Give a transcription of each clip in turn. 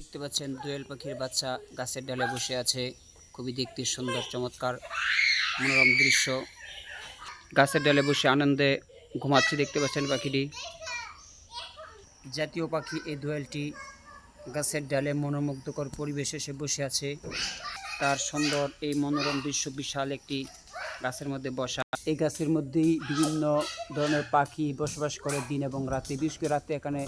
দেখতে পাচ্ছেন দোয়েল পাখির বাচ্চা গাছের ডালে বসে আছে। খুবই দেখতে সুন্দর, চমৎকার, মনোরম দৃশ্য। গাছের ডালে বসে আনন্দে ঘুমাচ্ছে দেখতে পাচ্ছেন পাখিটি। জাতীয় পাখি এই দোয়েলটি গাছের ডালে মনোমুগ্ধকর পরিবেশে সে বসে আছে। তার সুন্দর এই মনোরম দৃশ্য বিশাল একটি গাছের মধ্যে বসা। এই গাছের মধ্যেই বিভিন্ন ধরনের পাখি বসবাস করে দিন এবং রাতে, বিশেষ করে রাতে এখানে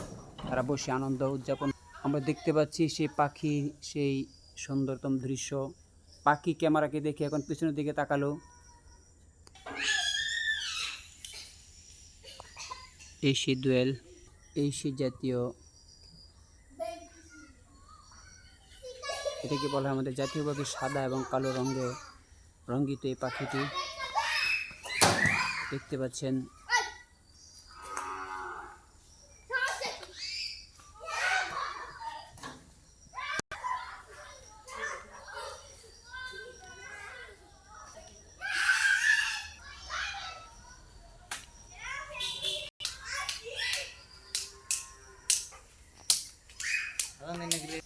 তারা বসে আনন্দ উদযাপন আমরা দেখতে পাচ্ছি সেই পাখি, সেই সুন্দরতম দৃশ্য। পাখি ক্যামেরাকে দেখে এখন পিছনের দিকে তাকালো। এই সেই দোয়েল, এই সেই জাতীয় এটাকে বলা হয় আমাদের জাতীয় পাখি সাদা এবং কালো রঙে রঙ্গিত এই পাখিটি। দেখতে পাচ্ছেন Ano nagli...